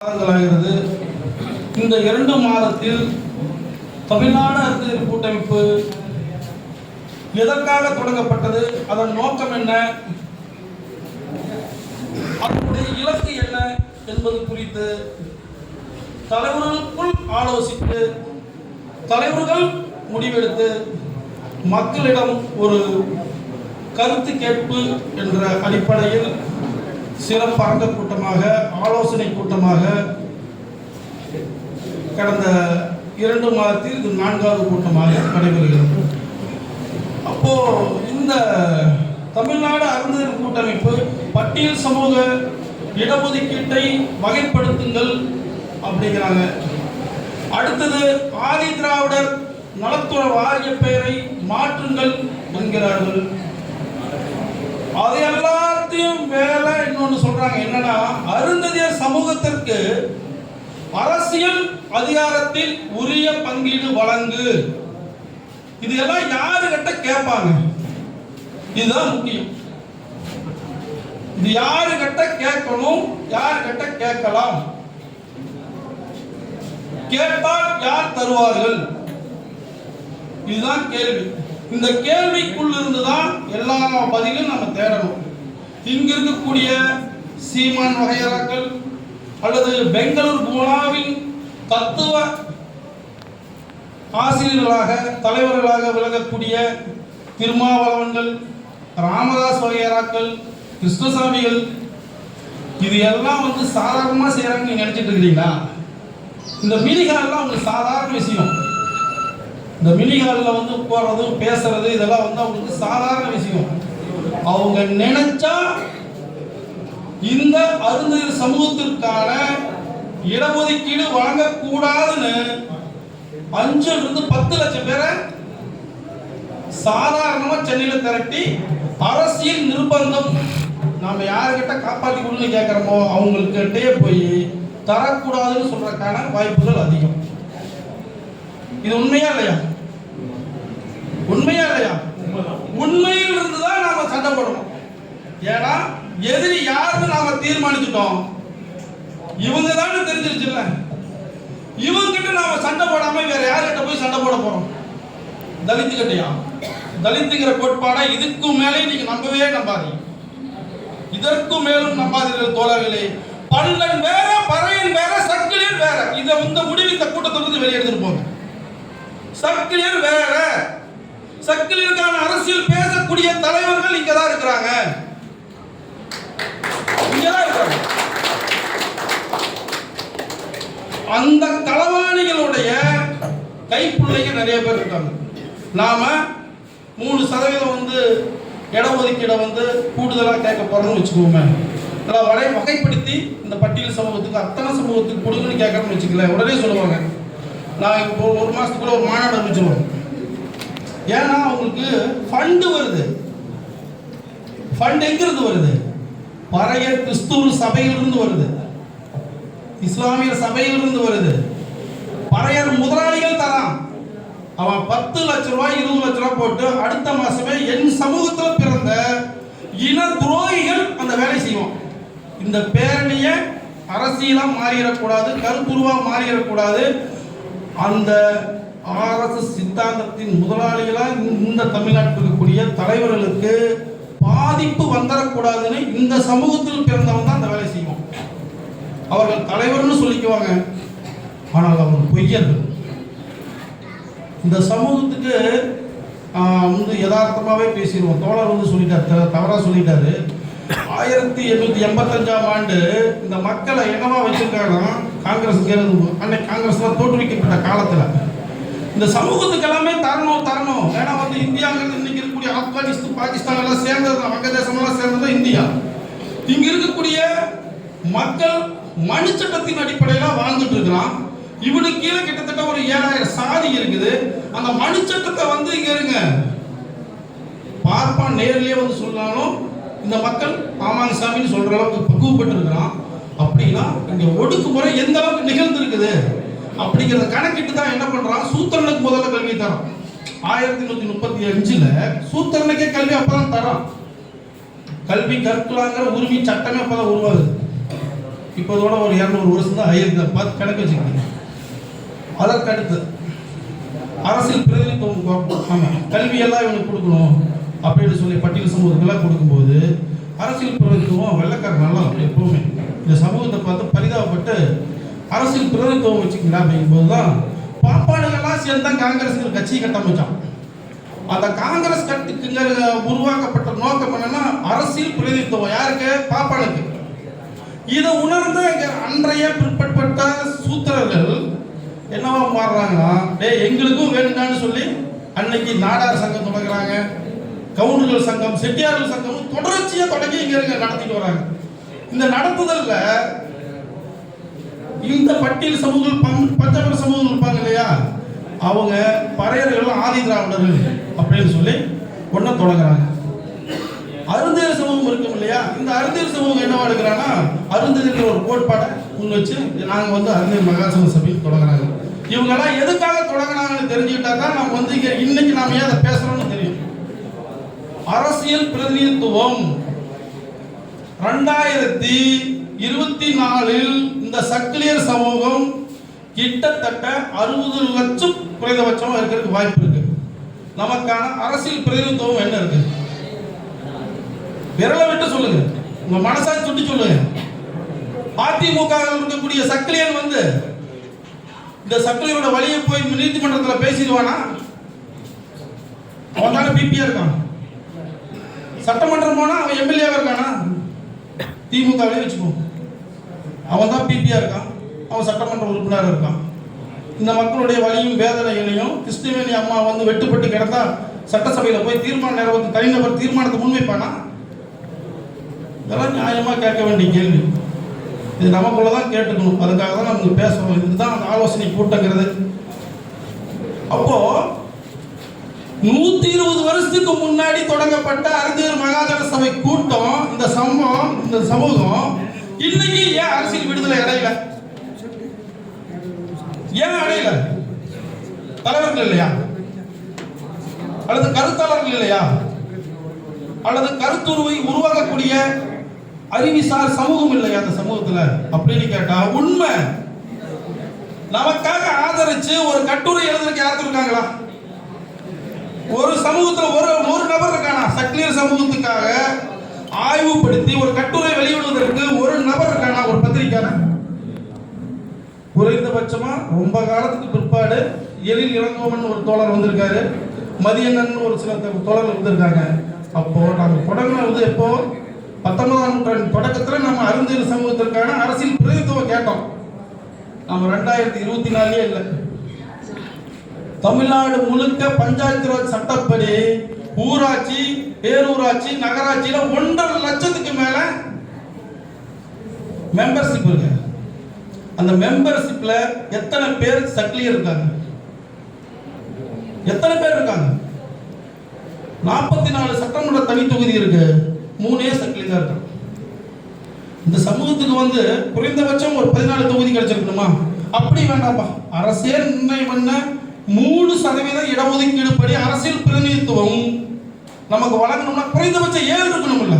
மாதங்களாகிறது இந்த இரண்டு மாதத்தில் தமிழ்நாடு அரசியல் கூட்டமைப்பு எதற்காக தொடங்கப்பட்டது அதன் நோக்கம் என்ன அதனுடைய இலக்கு என்ன என்பது குறித்து தலைவர்களுக்குள் ஆலோசித்து தலைவர்கள் முடிவெடுத்து மக்களிடம் ஒரு கருத்து கேட்பு என்ற அடிப்படையில் சிறப்பார்ந்த கூட்டமாக ஆலோசனை கூட்டமாக கடந்த இரண்டு மாதத்தில் இது நான்காவது கூட்டமாக நடைபெறுகிறது. அப்போ இந்த தமிழ்நாடு அருந்ததியர் கூட்டமைப்பு பட்டியல் சமூக இடஒதுக்கீட்டை வகைப்படுத்துங்கள் அப்படிங்கிறாங்க. அடுத்தது ஆதி திராவிடர் நலத்துற வாரிய பெயரை மாற்றுங்கள் என்கிறார்கள். அதையெல்லாம் எல்லாத்தையும் வேலை இன்னொன்னு சொல்றாங்க என்னன்னா அருந்ததியர் சமூகத்திற்கு அரசியல் அதிகாரத்தில் உரிய பங்கீடு வழங்கு. இது எல்லாம் யாருகிட்ட கேட்பாங்க? இதுதான் முக்கியம். இது யாருகிட்ட கேட்கணும் யாருகிட்ட கேட்கலாம்? கேட்டால் யார் தருவார்கள்? இதுதான் கேள்வி. இந்த கேள்விக்குள் இருந்துதான் எல்லா பதிலும் நம்ம தேடணும். இங்கு இருக்கக்கூடிய சீமான் வகையறாக்கள் அல்லது பெங்களூர் போனாவின் தத்துவ ஆசிரியர்களாக தலைவர்களாக விளங்கக்கூடிய திருமாவளவன்கள் ராமதாஸ் வகையறாக்கள் கிருஷ்ணசாமிகள் இது எல்லாம் வந்து சாதாரணமாக செய்கிறாங்கன்னு நீங்கள் நினச்சிட்டு இருக்கிறீங்களா? இந்த மினிகால்லாம் உங்களுக்கு சாதாரண விஷயம். இந்த மினிகாலில் வந்து போகிறது பேசுறது இதெல்லாம் வந்து அவங்களுக்கு சாதாரண விஷயம். அவங்க நினைச்சா இந்த அருந்ததியர் சமூகத்திற்கான இடஒதுக்கீடு வழங்கக்கூடாதுன்னு அஞ்சுல இருந்து பத்து லட்சம் பேரை சாதாரணமா சென்னையில திரட்டி அரசியல் நிர்பந்தம். நாம யாருக்கிட்ட காப்பாற்றி கொடுன்னு கேட்குறோமோ அவங்களுக்கிட்டே போய் தரக்கூடாதுன்னு சொல்றதுக்கான வாய்ப்புகள் அதிகம். இது உண்மையா இல்லையா? உண்மையா இல்லையா? உண்மையில் இருந்து சண்டை போடணும் ஏன்னா எதிரி யாருன்னு நாம தீர்மானிச்சுட்டோம். இவங்க தான் தெரிஞ்சிருச்சுல்ல. இவங்க கிட்ட நாம சண்டை போடாம வேற யார்கிட்ட போய் சண்டை போட போறோம்? தலித்து கிட்டையா தலித்துங்கிற கோட்பாடை இதுக்கும் மேலே நீங்க நம்பவே நம்பாதீங்க. இதற்கும் மேலும் நம்பாதீர்கள் தோழர்களே. பல்லன் வேற பறையன் வேற சக்கிலியர் வேற. இதை இந்த முடிவு இந்த கூட்டத்திலிருந்து வெளியே எடுத்துட்டு போங்க. சக்கிலியர் வேற. சக்கிலியருக்கான அரசியல் பேசக்கூடிய தலைவர்கள் இங்க தான் இருக்கிறாங்க இருக்கிறாங்க. அந்த தளவாணிகளுடைய கைப்புள்ளைங்க நிறைய பேர் இருக்காங்க. நாம மூணு சதவீதம் வந்து இடஒதுக்கீடை வந்து கூடுதலாக கேட்க போறோம்னு வச்சுக்கோமே. இல்லை வரை வகைப்படுத்தி இந்த பட்டியல் சமூகத்துக்கு அத்தனை சமூகத்துக்கு கொடுங்கன்னு கேட்கணும்னு வச்சுக்கல உடனே சொல்லுவாங்க. நான் இப்போ ஒரு மாதத்துக்குள்ள ஒரு மாநாடு அமைச்சிருவோம். ஏன்னா அவங்களுக்கு ஃபண்டு வருது. ஃபண்ட் எங்கிருந்து வருது? பறைய கிறிஸ்துவ சபையிலிருந்து வருது. இஸ்லாமிய சபையிலிருந்து வருது. பறையர் முதலாளிகள் தரான். அவன் பத்து லட்ச ரூபாய் இருபது லட்ச ரூபாய் போட்டு அடுத்த மாசமே என் சமூகத்தில் பிறந்த இன துரோகிகள் அந்த வேலை செய்வோம் இந்த பேரணியை அரசியலாக மாறிடக்கூடாது கருத்துருவா மாறிடக்கூடாது. அந்த ஆர்எஸ்எஸ் சித்தாந்தத்தின் முதலாளிகளாக இந்த தமிழ்நாட்டில் இருக்கக்கூடிய தலைவர்களுக்கு பாதிப்பு வந்துடக்கூடாதுன்னு இந்த சமூகத்தில் பிறந்தவன் தான் அந்த வேலை செய்வோம் அவர்கள் தலைவர்னு சொல்லிக்குவாங்க. ஆனால் அவர்கள் பொய்யர்கள் இந்த சமூகத்துக்கு வந்து யதார்த்தமாகவே பேசிடுவோம். தோழர் வந்து சொல்லிட்டார் தவறாக சொல்லிட்டாரு. ஆயிரத்தி எண்ணூற்றி எண்பத்தஞ்சாம் ஆண்டு இந்த மக்களை என்னவா வச்சிருக்காங்கன்னா காங்கிரஸ் அன்னைக்கு காங்கிரஸ் தான் தோற்றுவிக்கப்பட்ட காலத்தில் இந்த சமூகத்துக்கு எல்லாமே தரணும் தரணும். ஏன்னா வந்து இந்தியாங்கிறது இன்னைக்கு இருக்கக்கூடிய ஆப்கானிஸ்தான் பாகிஸ்தான் எல்லாம் சேர்ந்தது தான் வங்கதேசம் எல்லாம் சேர்ந்தது இந்தியா. இங்க இருக்கக்கூடிய மக்கள் மனு சட்டத்தின் வாழ்ந்துட்டு இருக்கிறான் இவனுக்கு கீழே கிட்டத்தட்ட ஒரு ஏழாயிரம் சாதி இருக்குது. அந்த மனு சட்டத்தை வந்து இங்க இருங்க. பார்ப்பான் நேர்லயே வந்து சொன்னாலும் இந்த மக்கள் ஆமாங்க சாமின்னு சொல்ற அளவுக்கு பக்குவப்பட்டு இருக்கிறான் அப்படின்னா இங்க ஒடுக்குமுறை எந்த அளவுக்கு நிகழ்ந்து இருக்குது அப்படிங்கிறத கணக்கிட்டு தான் என்ன பண்றான்? சூத்திரனுக்கு முதல்ல கல்வி தரோம் ஆயிரத்தி நூத்தி முப்பத்தி அஞ்சுல சூத்திரனுக்கே கல்வி அப்பதான் தரோம் கல்வி கற்கலாங்கிற உரிமை சட்டமே அப்பதான் உருவாகுது. இப்போதோட ஒரு இரநூறு வருஷம் தான் ஆயிருக்கு பார்த்து கணக்கு வச்சுக்கோங்க அதற்கடுத்து அரசியல் பிரதிநிதித்துவம் பார்ப்போம். ஆமா. கல்வியெல்லாம் இவனுக்கு கொடுக்கணும் அப்படின்னு சொல்லி பட்டியல் சமூகத்துக்கெல்லாம் கொடுக்கும்போது அரசியல் பிரதிநிதித்துவம் வெள்ளக்காரன் நல்லா எப்பவுமே. இந்த சமூகத்தை பார்த்து பரிதாபப்பட்டு அரசியல் பிரதித்துவம் வச்சுக்கலாம் அப்படிங்கும்போது தான் பாப்பாடுகள்லாம் சேர்ந்து தான் காங்கிரஸ் கட்சி கட்டமைச்சான் அந்த காங்கிரஸ் கட்டுக்குங்க உருவாக்கப்பட்ட நோக்கம் என்னன்னா அரசியல் பிரதித்துவம் யாருக்கு? பாப்பாளுக்கு. இதை உணர்ந்து அன்றைய பிற்பட்ட சூத்திரர்கள் என்னவா மாறுறாங்கன்னா டேய் எங்களுக்கும் வேணும்டான்னு சொல்லி அன்னைக்கு நாடார் சங்கம் தொடங்குறாங்க. கவுண்டர்கள் சங்கம் செட்டியார்கள் சங்கம் தொடர்ச்சியா தொடங்கி இங்க நடத்திட்டு வராங்க. இந்த நடத்துதல்ல இந்த பட்டியல் சமூகங்கள் பஞ்சபர சமூகங்கள் இருப்பாங்க இல்லையா? அவங்க பறையர்கள் ஆதி திராவிடர்கள் அப்படின்னு சொல்லி ஒன்றை தொடங்குறாங்க. அருந்தேல் சமூகம் இருக்கும் இல்லையா? இந்த அருந்தேல் சமூகம் என்னவா எடுக்கிறாங்கன்னா அருந்ததின்ற ஒரு கோட்பாடை முன் வச்சு நாங்கள் வந்து அருந்தேல் மகாசம சபையில் தொடங்குறாங்க. இவங்கெல்லாம் எதுக்காக தொடங்கினாங்கன்னு தெரிஞ்சுக்கிட்டா தான் நம்ம வந்து இங்கே இன்னைக்கு நாம ஏன் அதை பேசுறோம்னு தெரியும். அரசியல் பிரதிநிதித்துவம். ரெண்டாயிரத்தி இருபத்தி நாலில் இந்த சக்கிலியர் சமூகம் கிட்டத்தட்ட அறுபது லட்சம் குறைந்தபட்சமா இருக்கிறதுக்கு வாய்ப்பு இருக்கு. நமக்கான அரசியல் பிரதிநிதித்துவம் என்ன இருக்கு? விரலை விட்டு சொல்லுங்க. உங்க மனசாட்சி சுட்டி சொல்லுங்க. அதிமுக இருக்கக்கூடிய சக்கிலியன் வந்து இந்த சக்கிலியனோட வழியை போய் நீதிமன்றத்தில் பேசிடுவானா? அவன் தானே பிபியா இருக்கான். சட்டமன்றம் போனா அவன் எம்எல்ஏவா இருக்கானா? திமுகவிலே வச்சுக்கோ. அவன் தான் பிபியா இருக்கான். அவன் சட்டமன்ற உறுப்பினராக இருக்கான். இந்த மக்களுடைய வலியும் வேதனைகளையும் கிருஷ்ணவேணி அம்மா வந்து வெட்டுப்பட்டு கிடந்தா சட்டசபையில் போய் தீர்மானம் நிறைவேற்ற தனிநபர் தீர்மானத்தை முன்வைப்பானா? இதெல்லாம் நியாயமா கேட்க வேண்டிய கேள்வி. இது நமக்குள்ள தான் கேட்டுக்கணும். அதுக்காக தான் நம்ம பேசுறோம். இதுதான் அந்த ஆலோசனை கூட்டங்கிறது. அப்போ நூத்தி இருபது வருஷத்துக்கு முன்னாடி தொடங்கப்பட்ட அறிஞர் மகாஜன சபை கூட்டம் இந்த சமூகம் இந்த சமூகம் இன்னைக்கு ஏன் அரசியல் விடுதலை அடையல? ஏன் அடையல? தலைவர்கள் இல்லையா? அல்லது கருத்தாளர்கள் இல்லையா? அல்லது கருத்துருவை உருவாக்கக்கூடிய அறிவிசார் சமூகம் இல்லையா அந்த சமூகத்துல? அப்படின்னு கேட்டா உண்மை. நமக்காக ஆதரிச்சு ஒரு கட்டுரை எழுதுறதுக்கு யாரும் இருக்காங்களா? ஒரு சமூகத்துல ஒரு ஒரு நபர் இருக்கானா? சக்லியர் சமூகத்துக்காக ஆய்வுபடுத்தி ஒரு கட்டுரை வெளியிடுவதற்கு ஒரு நபர் இருக்கானா ஒரு பத்திரிக்கையான குறைந்தபட்சமா ரொம்ப காலத்துக்கு பிற்பாடு எழில் இளங்கோவன் ஒரு தோழர் வந்திருக்காரு. மதியண்ணன் ஒரு சில த- தோழர்கள் வந்திருக்காங்க. அப்போ நம்ம வந்து எப்போ? பத்தொன்பதாம் நூற்றாண்டு தொடக்கத்துல நம்ம அருந்தியல் சமூகத்திற்கான அரசியல் பிரதித்துவம் கேட்டோம். நம்ம ரெண்டாயிரத்தி இருபத்தி நாலுலேயே இல்லை. தமிழ்நாடு முழுக்க பஞ்சாயத்து ராஜ் சட்டப்படி ஊராட்சி பேரூராட்சி நகராட்சியில ஒன்றரை லட்சத்துக்கு மேல மெம்பர்ஷிப் இருக்கு. அந்த மெம்பர்ஷிப்ல எத்தனை பேர் சக்லியர் இருக்காங்க? எத்தனை பேர் இருக்காங்க? நாற்பத்தி நாலு சட்டமன்ற தனி தொகுதி இருக்கு. மூணே சக்லி தான் இருக்காங்க. இந்த சமூகத்துக்கு வந்து குறைந்தபட்சம் ஒரு பதினாலு தொகுதி கிடைச்சிருக்கணுமா? அப்படி வேண்டாம்ப்பா. அரசே நிர்ணயம் பண்ண மூணு சதவீதம் இடஒதுக்கீடு படி அரசியல் பிரதிநிதித்துவம் நமக்கு வழங்கணும்னா குறைந்தபட்சம் ஏழு இருக்கணும்ல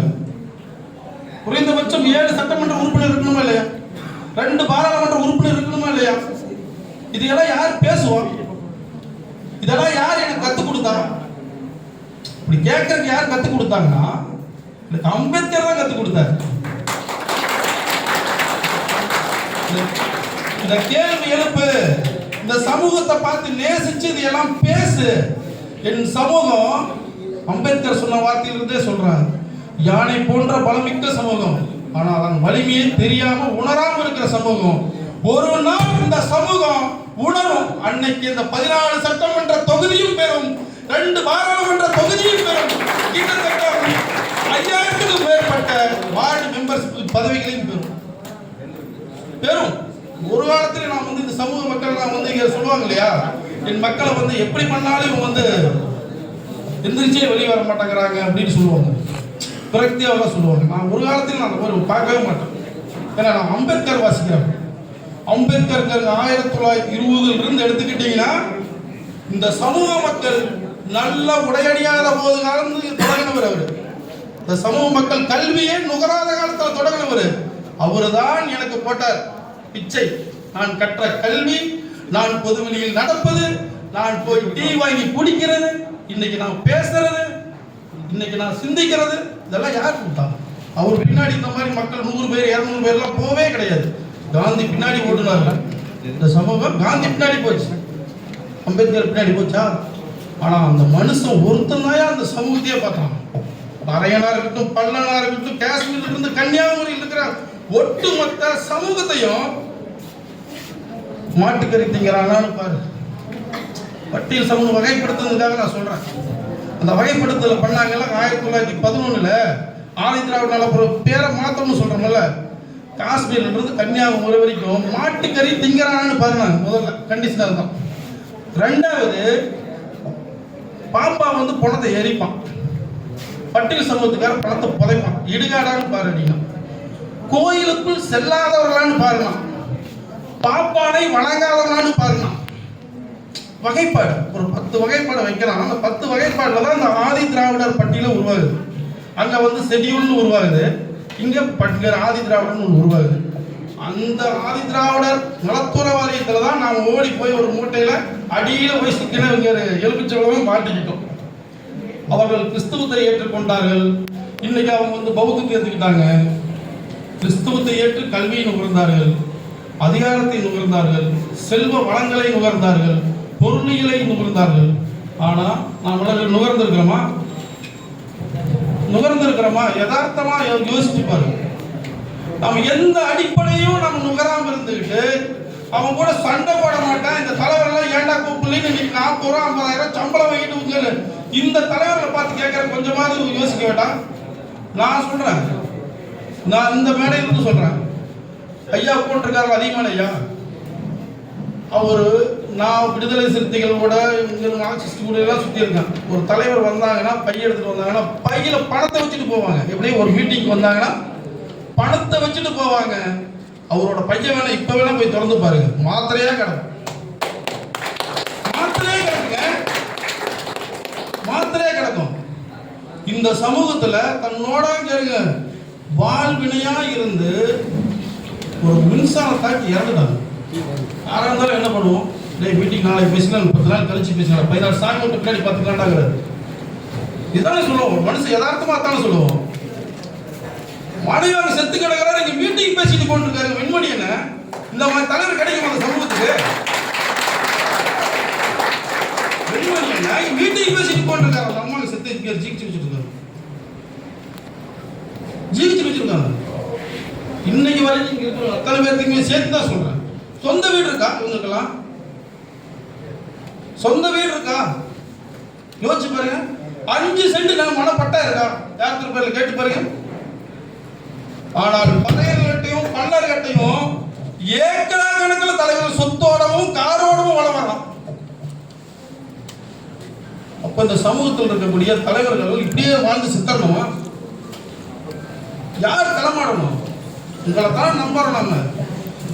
குறைந்தபட்சம் ஏழு சட்டமன்ற உறுப்பினர் இருக்கணுமா இல்லையா? ரெண்டு பாராளுமன்ற உறுப்பினர் இருக்கணுமா இல்லையா? இதெல்லாம் யார் பேசுவோம் இதெல்லாம் யார் எனக்கு கத்துக் கொடுத்தா? இப்படி கேட்கறதுக்கு யார் கத்துக் கொடுத்தாங்கன்னா எனக்கு அம்பேத்கர் தான் கத்துக் கொடுத்தாரு. இந்த- இந்த கேள்வி எழுப்பு இந்த சமூகத்தை பார்த்து நேசிச்சு இதையெல்லாம் பேசு. என் சமூகம் அம்பேத்கர் சொன்ன வார்த்தையிலிருந்தே சொல்றாரு. யானை போன்ற பலமிக்க சமூகம். ஆனால் அதன் வலிமையை தெரியாம உணராம இருக்கிற சமூகம். ஒரு நாள் இந்த சமூகம் உணரும். அன்னைக்கு இந்த பதினாலு சட்டமன்ற தொகுதியும் பெறும். ரெண்டு பாராளுமன்ற தொகுதியும் பெறும். கிட்டத்தட்ட ஐயாயிரத்துக்கும் மேற்பட்ட வார்டு மெம்பர்ஸ் பதவிகளையும் பெறும். பெறும். ஒரு காலத்துல நான் வந்து இந்த சமூக மக்கள் நான் வந்து இங்க சொல்லுவாங்க இல்லையா? என் மக்களை வந்து எப்படி பண்ணாலும் இவங்க வந்து எந்திரிச்சே வெளியே வர மாட்டேங்கிறாங்க அப்படின்னு சொல்லுவாங்க. பிரக்தியாவெல்லாம் சொல்லுவாங்க. நான் ஒரு காலத்தில் நான் அந்த பார்க்கவே மாட்டேன். ஏன்னா நான் அம்பேத்கர் வாசிக்கிறேன். அம்பேத்கர் ஆயிரத்தி தொள்ளாயிரத்தி இருபதுல இருந்து எடுத்துக்கிட்டீங்கன்னா இந்த சமூக மக்கள் நல்ல உடையடியாத போது காலம் தொடங்கினவர் அவர். இந்த சமூக மக்கள் கல்வியே நுகராத காலத்தில் தொடங்கினவர்? அவர்தான் எனக்கு போட்டார். பிச்சை. நான் கற்ற கல்வி நான் பொதுவெளியில் நடப்பது நான் போய் டீ வாங்கி குடிக்கிறது இன்னைக்கு நான் பேசுறது இன்னைக்கு நான் சிந்திக்கிறது இதெல்லாம் யார் கொடுத்தா அவர் பின்னாடி இந்த மாதிரி மக்கள் நூறு பேர் இரநூறு பேர்லாம் போவே கிடையாது. காந்தி பின்னாடி ஓடுனாங்க இந்த சமூகம் காந்தி பின்னாடி போச்சு. அம்பேத்கர் பின்னாடி போச்சா? ஆனா அந்த மனுஷன் ஒருத்தன் அந்த சமூகத்தையே பார்த்தான் நரையனா இருக்கட்டும் பல்லனா இருக்கட்டும் காஷ்மீர்ல இருந்து கன்னியாகுமரியில் இருக்கிற ஒட்டுமொத்த சமூகத்தையும் மாட்டுக்கறி திங்கிறாங்கன்னு பாரு. பட்டியல் சமூகம் வகைப்படுத்துறதுக்காக நான் சொல்றேன். அந்த வகைப்படுத்தல பண்ணாங்கல்ல ஆயிரத்தி தொள்ளாயிரத்தி பதினொன்னுல ஆதி திராவிட நலப்புற பேரை மாத்தணும்னு சொல்றோம்ல. காஷ்மீர்ன்றது கன்னியாகுமரி வரைக்கும் மாட்டுக்கறி திங்கிறானான்னு பாருங்க முதல்ல கண்டிஷனர் தான் ரெண்டாவது பாப்பா வந்து பணத்தை எரிப்பான். பட்டியல் சமூகத்துக்கார பணத்தை புதைப்பான். இடுகாடான்னு பாரு அப்படின்னா கோயிலுக்குள் செல்லாதவர்களான்னு பாருங்க. பாப்பானை வணங்காதவர்களான்னு பாருங்க. வகைப்பாடு. ஒரு பத்து வகைப்பாடு வைக்கிறான் அந்த பத்து வகைப்பாடுல தான் அந்த ஆதி திராவிடர் பட்டியல உருவாகுது. அங்க வந்து ஷெட்யூல்னு உருவாகுது. இங்க பட்டியல் ஆதி திராவிடர்னு ஒன்று உருவாகுது. அந்த ஆதி திராவிடர் நலத்துற தான் நாம் ஓடி போய் ஒரு மூட்டையில அடியில போய் சிக்கின இங்க எலுமிச்சவளவும் மாட்டிக்கிட்டோம். அவர்கள் கிறிஸ்துவத்தை ஏற்றுக்கொண்டார்கள். இன்னைக்கு அவங்க வந்து பௌத்தத்தை ஏற்றுக்கிட்டாங்க கிறிஸ்துவத்தை ஏற்று கல்வியை நுகர்ந்தார்கள். அதிகாரத்தை நுகர்ந்தார்கள். செல்வ வளங்களை நுகர்ந்தார்கள். பொருளியலை நுகர்ந்தார்கள் ஆனா நாம் உலகில் நுகர்ந்திருக்கிறோமா நுகர்ந்திருக்கிறோமா யதார்த்தமா யோசிச்சு பாருங்க. நம்ம எந்த அடிப்படையும் நம்ம நுகராம இருந்துகிட்டு அவன் கூட சண்டை போட மாட்டான். இந்த தலைவரெல்லாம் ஏன்டா கூப்பிடலன்னு இன்னைக்கு நாற்பது ரூபா ஐம்பதாயிரம் சம்பளம் வாங்கிட்டு உங்க இந்த தலைவர்களை பார்த்து கேட்கற கொஞ்சமாவது யோசிக்க வேண்டாம். நான் சொல்றேன். நான் இந்த மேடையில இருந்து சொல்றேன். ஐயா போட்டிருக்காரு அதிகமான ஐயா அவர் நான் விடுதலை சிறுத்தைகளோட இங்க மார்க்சிஸ்ட் கூட எல்லாம் சுத்தி இருக்கேன். ஒரு தலைவர் வந்தாங்கன்னா பையன் எடுத்துட்டு வந்தாங்கன்னா பையில பணத்தை வச்சுட்டு போவாங்க. எப்படியும் ஒரு மீட்டிங் வந்தாங்கன்னா பணத்தை வச்சுட்டு போவாங்க. அவரோட பையன் வேணா இப்ப வேணா போய் திறந்து பாருங்க. மாத்திரையா கிடக்கும். மாத்திரையே கிடக்குங்க. மாத்திரையே கிடக்கும். இந்த சமூகத்துல தன்னோட கேளுங்க. வாழ்வினையா இருந்து ஒரு மின்சாரம் தாக்கி இறந்துட்டாங்க. யாராக இருந்தாலும் என்ன பண்ணுவோம்? டே மீட்டிங் நாளைக்கு பேசினா பத்து நாள் கழிச்சு பேசினா பதினாறு சாமி மட்டும் பின்னாடி பார்த்துக்கலாண்டாங்கிறது இதானே சொல்லுவோம். மனுஷன் யதார்த்தமாக தானே சொல்லுவோம். மனைவியாக செத்து கிடக்கிறாரு இங்க மீட்டிங் பேசிட்டு போட்டுருக்காரு. வெண்மணி என்ன? இந்த மாதிரி தலைவர் கிடைக்கும் அந்த சமூகத்துக்கு. வெண்மணி என்ன? மீட்டிங் பேசிட்டு போட்டுருக்காரு. அந்த அம்மாவுக்கு செத்து இருக்காரு ஜீவிச்சு வச்சிருக்காரு. ஜீவிச்சு வச்சிருக்காங்க இன்னைக்கு வரைக்கும் இங்கே இருக்கிற அத்தனை பேர்த்துக்குமே சேர்த்து தான் சொல்றேன். சொந்த வீடு இருக்கா இவங்களுக்கெல்லாம்? சொந்த வீடு இருக்கா? யோசிச்சு பாருங்க. அஞ்சு சென்ட் நான் மனப்பட்டா இருக்கா? யாருக்கு பேர்ல கேட்டு பாருங்க. ஆனால் பறையர்கிட்டையும் பல்லர்கட்டையும் ஏக்கரா கணக்கில் தலைவர் சொத்தோடவும் காரோடவும் வளரலாம் அப்ப இந்த சமூகத்தில் இருக்கக்கூடிய தலைவர்கள் இப்படியே வாழ்ந்து சித்தரணுமா? யார் தலைமாடணும் உங்களை தான் நம்புறோம் நம்ம.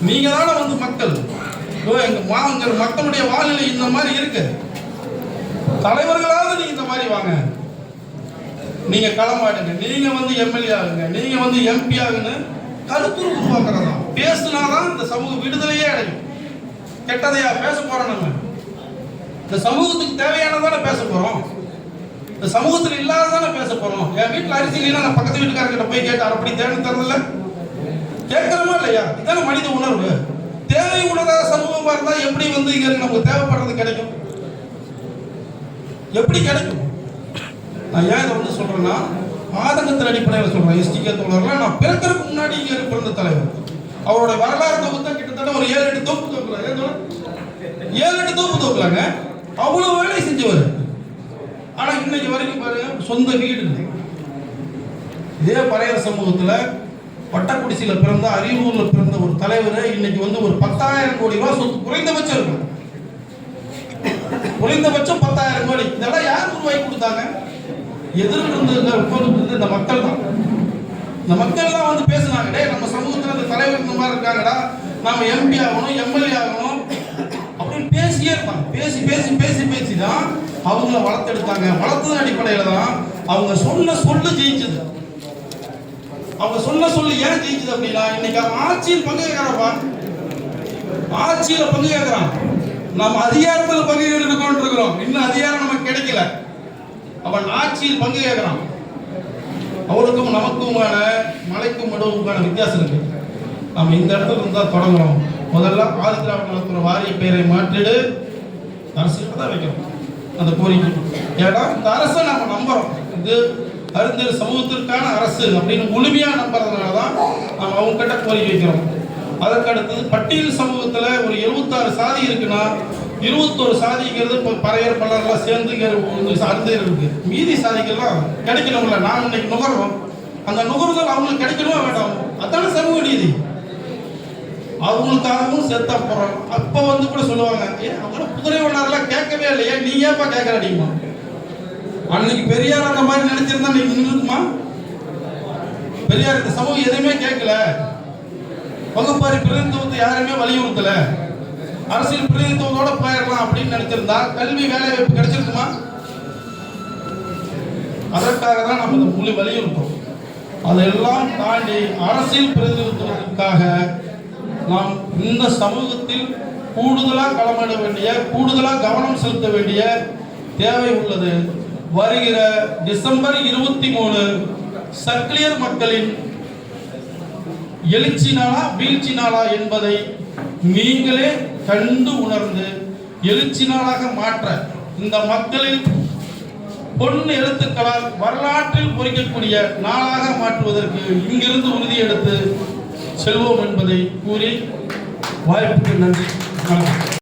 நீங்க தானே வந்து மக்கள் ஓ எங்க மாங்க மக்களுடைய வாழ்நிலை இந்த மாதிரி இருக்கு. தலைவர்களாவது நீங்க இந்த மாதிரி வாங்க. நீங்க களமாடுங்க நீங்க வந்து எம்எல்ஏ ஆகுங்க நீங்க வந்து எம்பி ஆகுங்க கருத்துரு உருவாக்குறதா பேசுனாதான் இந்த சமூக விடுதலையே அடையும். கெட்டதையா பேச போறோம் நம்ம. இந்த சமூகத்துக்கு தேவையானதானே பேச போறோம். இந்த சமூகத்தில் இல்லாததானே பேச போறோம். என் வீட்டுல அரிசி இல்லைன்னா நான் பக்கத்து வீட்டுக்காரர்கிட்ட போய் கேட்டு அப்படி தேடி தரதில்ல கேட்கிறோமா இல்லையா? இதான மனித உணர்வு. தேவை உணராத சமூகமா இருந்தா எப்படி வந்து இங்க நமக்கு தேவைப்படுறது கிடைக்கும்? எப்படி கிடைக்கும்? நான் ஏன் இதை வந்து சொல்றேன்னா ஆதங்கத்தின் அடிப்படையில் சொல்றேன். எஸ்டிகே தோழர்லாம் நான் பிறக்கிறதுக்கு முன்னாடி இங்க பிறந்த தலைவர். அவரோட வரலாறு தொகுத்த கிட்டத்தட்ட ஒரு ஏழு எட்டு தொகுப்பு தொகுக்கிறாங்க ஏழு எட்டு தொகுப்பு தொகுக்கலாங்க அவ்வளவு வேலை செஞ்சவர். ஆனா இன்னைக்கு வரைக்கும் பாருங்க சொந்த வீடு இல்லை. இதே பழைய சமூகத்துல பட்டக்குடிசியில பிறந்த அரியலூரில் பிறந்த ஒரு தலைவர் இன்னைக்கு வந்து ஒரு பத்தாயிரம் கோடி ரூபாய் சொத்து. குறைந்தபட்சம் இருக்கும். குறைந்தபட்சம் பத்தாயிரம் கோடி. இதெல்லாம் யார் உருவாக்கி கொடுத்தாங்க? எதிரில் இருந்து இந்த இருந்த இந்த மக்கள் தான். இந்த மக்கள் தான் வந்து பேசுனாங்க நம்ம சமூகத்துல இந்த தலைவர் இந்த மாதிரி இருக்காங்கடா. நாம எம்பி ஆகணும் எம்எல்ஏ ஆகணும். அப்படின்னு பேசியே இருப்பாங்க. பேசி பேசி பேசி பேசி தான் அவங்கள வளர்த்தெடுத்தாங்க. வளர்த்ததன் அடிப்படையில் தான் அவங்க சொன்ன சொல்லு ஜெயிச்சது. அவங்க சொல்ல சொல்லி ஏன் ஜெயிக்குது அப்படின்னா இன்னைக்கு அவன் ஆட்சியில் பங்கு கேட்கறான்ப்பா ஆட்சியில பங்கு கேட்கிறான் நம்ம அதிகாரத்தில் பங்கு எடுத்து இருக்கிறோம். இன்னும் அதிகாரம் நமக்கு கிடைக்கல. அவன் ஆட்சியில் பங்கு கேட்கிறான் அவனுக்கும் நமக்குமான மலைக்கும் மடுவுக்கான வித்தியாசம் இருக்கு. நம்ம இந்த இடத்துல இருந்தால் தொடங்குறோம். முதல்ல ஆதிதிராவிட நடத்துகிற வாரிய பெயரை மாற்றிடு. அரசியல் தான் வைக்கிறோம் அந்த கோரிக்கை. ஏன்னா இந்த அரசை நம்ம நம்புறோம். இது அறிஞர் சமூகத்திற்கான அரசு அப்படின்னு முழுமையாக நம்புறதுனால தான் நம்ம அவங்க கிட்ட கோரிக்கை வைக்கிறோம். அதற்கு அடுத்தது பட்டியல் சமூகத்துல ஒரு எழுபத்தாறு சாதி இருக்குன்னா இருபத்தோரு சாதிங்கிறது இப்போ பறையர் பல்லர்லாம் சேர்ந்து அறிஞர் இருக்கு. மீதி சாதிக்கெல்லாம் கிடைக்கணும்ல. நாம் இன்னைக்கு நுகர்வோம் அந்த நுகர்வுகள் அவங்களுக்கு கிடைக்கணுமா வேண்டாம்? அதான சமூக நீதி. அவங்களுக்காகவும் சேர்த்தா போறோம். அப்ப வந்து கூட சொல்லுவாங்க ஏன் அவங்கள குதிரை வண்ணாரெல்லாம் கேட்கவே இல்லையா. நீ ஏப்பா கேட்கற அடிக்குமா அன்னைக்கு பெரியார் அந்த மாதிரி நினைச்சிருந்தா நீங்க நின்றுக்குமா பெரியார் இந்த சமூகம் எதுவுமே கேட்கல. வகுப்பாரி பிரதிநிதித்துவத்தை யாருமே வலியுறுத்தல. அரசியல் பிரதிநிதித்துவத்தோட போயிடலாம் அப்படின்னு நினைச்சிருந்தா கல்வி வேலை வாய்ப்பு கிடைச்சிருக்குமா? அதற்காக தான் நம்ம இந்த மொழி வலியுறுத்தோம். அதெல்லாம் தாண்டி அரசியல் பிரதிநிதித்துவத்திற்காக நாம் இந்த சமூகத்தில் கூடுதலாக களமிட வேண்டிய கூடுதலாக கவனம் செலுத்த வேண்டிய தேவை உள்ளது. வருகிற டிசம்பர் இருபத்தி மூணு சக்லியர் மக்களின் எழுச்சி நாளா வீழ்ச்சி நாளா என்பதை நீங்களே கண்டு உணர்ந்து எழுச்சி நாளாக மாற்ற இந்த மக்களின் பொன் எழுத்துக்களால் வரலாற்றில் பொறிக்கக்கூடிய நாளாக மாற்றுவதற்கு இங்கிருந்து உறுதி எடுத்து செல்வோம் என்பதை கூறி வாய்ப்புக்கு நன்றி.